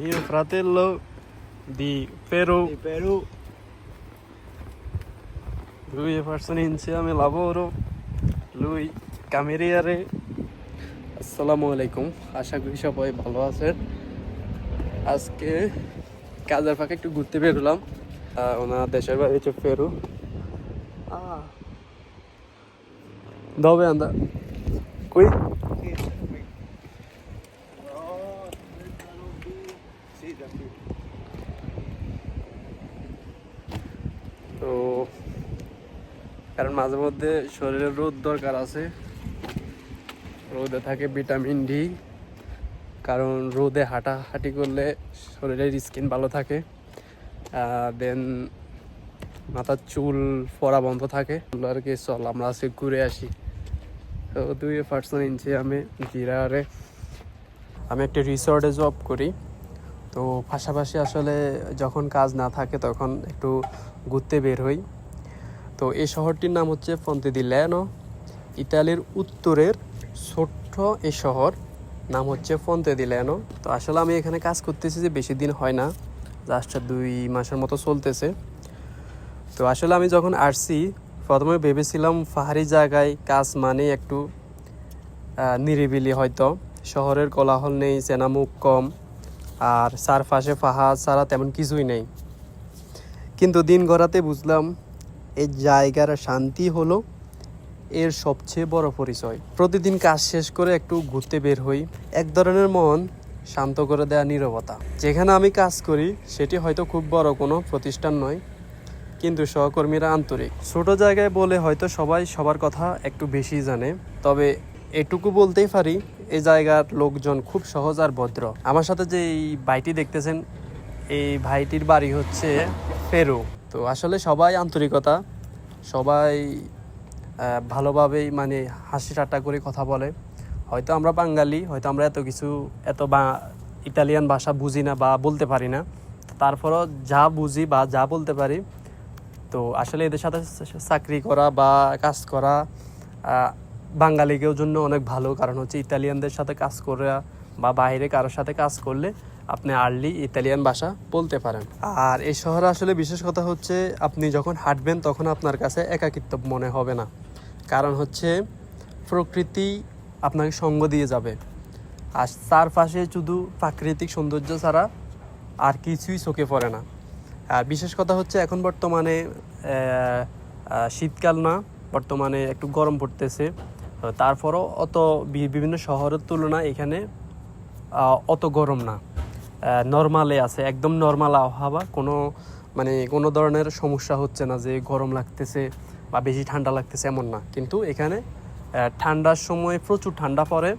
Mio fratello di Perù, Di Perù. lui è persone insieme lavoro, lui cameriere. আসসালামু আলাইকুম আশা করি সবাই ভালো আছেন আজকে কাজের ফাঁকে একটু ঘুরতে বেরোলাম ওনার দেশের বাড়ি হচ্ছে পেরু Ah. Dove anda? কারণ মাঝে মধ্যে শরীরে রোদ দরকার আছে। রোদে থাকে ভিটামিন ডি, কারণ রোদে হাঁটাহাঁটি করলে শরীরের স্কিন ভালো থাকে দেন মাথার চুল পরা বন্ধ থাকে। আর কি, চল, আমরা আজকে ঘুরে আসি। তো দুই পার্সেন্ট ইঞ্চি আমি জিরারে। আমি একটা রিসর্টে জব করি। তো পাশাপাশি আসলে যখন কাজ না থাকে তখন একটু ঘুরতে বের হই। তো এই শহরটির নাম হচ্ছে ফন্তে দি ল্যানো ইতালির উত্তরের ছোট্ট এই শহর নাম হচ্ছে ফন্তে দি ল্যানো তো আসলে আমি এখানে কাজ করতেছি যে বেশি দিন হয় না, জাস্ট দুই মাসের মতো চলতেছে। তো আসলে আমি যখন আসছি, প্রথমে ভেবেছিলাম পাহাড়ি জায়গায় কাজ মানে একটু নিরিবিলি হয়তো। শহরের কোলাহল নেই চেনামুখ কম, আর চারপাশে পাহাড় ছাড়া তেমন কিছুই নেই। কিন্তু দিন গড়াতে বুঝলাম এই জায়গার শান্তি হলো এর সবচেয়ে বড় পরিচয়। প্রতিদিন কাজ শেষ করে একটু ঘুরতে বের হই। এক ধরনের মন শান্ত করে দেয়া নীরবতা। যেখানে আমি কাজ করি, সেটি হয়তো খুব বড় কোনো প্রতিষ্ঠান নয়, কিন্তু সহকর্মীরা আন্তরিক। ছোট জায়গায় বলে হয়তো সবাই সবার কথা একটু বেশি জানে, তবে এটুকু বলতেই পারি এই জায়গার লোকজন খুব সহজ আর ভদ্র। আমার সাথে যে এই ভাইটি দেখতেছেন, এই ভাইটির বাড়ি হচ্ছে পেরু। তো আসলে সবাই আন্তরিকতা সবাই ভালোভাবেই মানে হাসি ঠাট্টা করে কথা বলে। হয়তো আমরা বাঙালি, হয়তো আমরা এত কিছু, এত বা, ইতালিয়ান ভাষা বুঝি না বা বলতে পারি না। তারপরও যা বুঝি বা যা বলতে পারি, তো আসলে এদের সাথে চাকরি করা বা কাজ করা বাঙালিকেও জন্য অনেক ভালো। কারণ হচ্ছে ইতালিয়ানদের সাথে কাজ করা বা বাইরে কারোর সাথে কাজ করলে আপনি আর্লি ইতালিয়ান ভাষা বলতে পারেন। আর এই শহরে আসলে বিশেষ কথা হচ্ছে, আপনি যখন হাঁটবেন তখন আপনার কাছে একাকিত্ব মনে হবে না। কারণ হচ্ছে, প্রকৃতি আপনাকে সঙ্গ দিয়ে যাবে। আর চারপাশে শুধু প্রাকৃতিক সৌন্দর্য ছাড়া আর কিছুই চোখে পড়ে না। আর বিশেষ কথা হচ্ছে, এখন বর্তমানে শীতকাল না, বর্তমানে একটু গরম পড়তেছে। তারপরও অত বিভিন্ন শহরের তুলনায় এখানে অত গরম না। নর্মালে আছে, একদম নর্মাল আবহাওয়া, কোনো মানে কোনো ধরনের সমস্যা হচ্ছে না যে গরম লাগতেছে বা বেশি ঠান্ডা লাগতেছে এমন না। কিন্তু এখানে ঠান্ডার সময় প্রচুর ঠান্ডা পড়ে।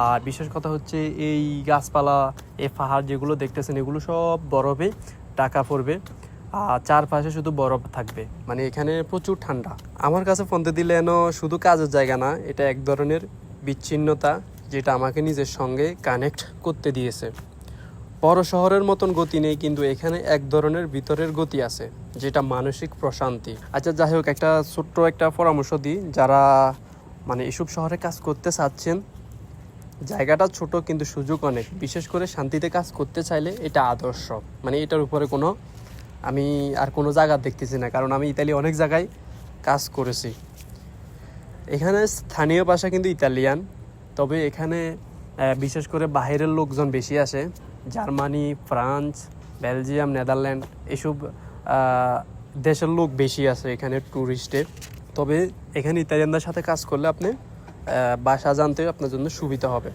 আর বিশেষ কথা হচ্ছে এই গাছপালা, এই পাহাড় যেগুলো দেখতেছেন, এগুলো সব বরফে টাকা পড়বে। আর চারপাশে শুধু বরফ থাকবে। মানে এখানে প্রচুর ঠান্ডা। আমার কাছে ফোনতে দিলে এন শুধু কাজের জায়গা না, এটা এক ধরনের বিচ্ছিন্নতা যেটা আমাকে নিজের সঙ্গে কানেক্ট করতে দিয়েছে। বড় শহরের মতন গতি নেই, কিন্তু এখানে এক ধরনের ভিতরের গতি আছে, যেটা মানসিক প্রশান্তি। আচ্ছা যাই হোক, একটা ছোট্ট একটা পরামর্শ দিই। যারা মানে এসব শহরে কাজ করতে চাচ্ছেন, জায়গাটা ছোট কিন্তু সুযোগ অনেক। বিশেষ করে শান্তিতে কাজ করতে চাইলে এটা আদর্শ। মানে এটার উপরে কোনো, আমি আর কোনো জায়গা দেখতেছি না, কারণ আমি ইতালি অনেক জায়গায় কাজ করেছি। এখানে স্থানীয় ভাষা কিন্তু ইতালিয়ান। তবে এখানে বিশেষ করে বাইরের লোকজন বেশি আসে। জার্মানি, ফ্রান্স, বেলজিয়াম, নেদারল্যান্ড, এসব দেশের লোক বেশি আছে এখানে ট্যুরিস্টের তবে এখানে ইতালিয়ানদের সাথে কাজ করলে আপনি বাসা জানতে আপনার জন্য সুবিধা হবে।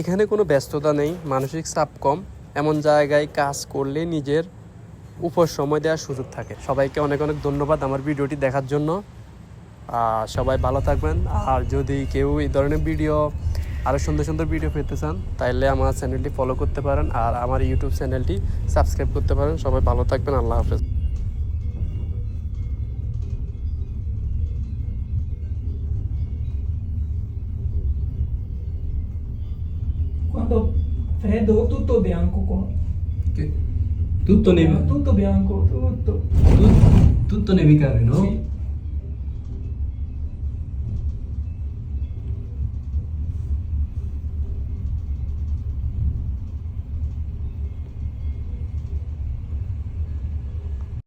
এখানে কোনো ব্যস্ততা নেই, মানসিক চাপ কম। এমন জায়গায় কাজ করলে নিজের উপর সময় দেওয়ার সুযোগ থাকে। সবাইকে অনেক অনেক ধন্যবাদ আমার ভিডিওটি দেখার জন্য। সবাই ভালো থাকবেন আর যদি কেউ এই ধরনের ভিডিও আরও সুন্দর সুন্দর ভিডিও পেতে চান তাহলে আমার চ্যানেলটি ফলো করতে পারেন আর আমার ইউটিউব চ্যানেলটি সাবস্ক্রাইব করতে পারেন সবাই ভালো থাকবেন আল্লাহ হাফেজ Quando freddo tutto bianco qua. tutto Tutto bianco, tutto. tutto nevicare Sì.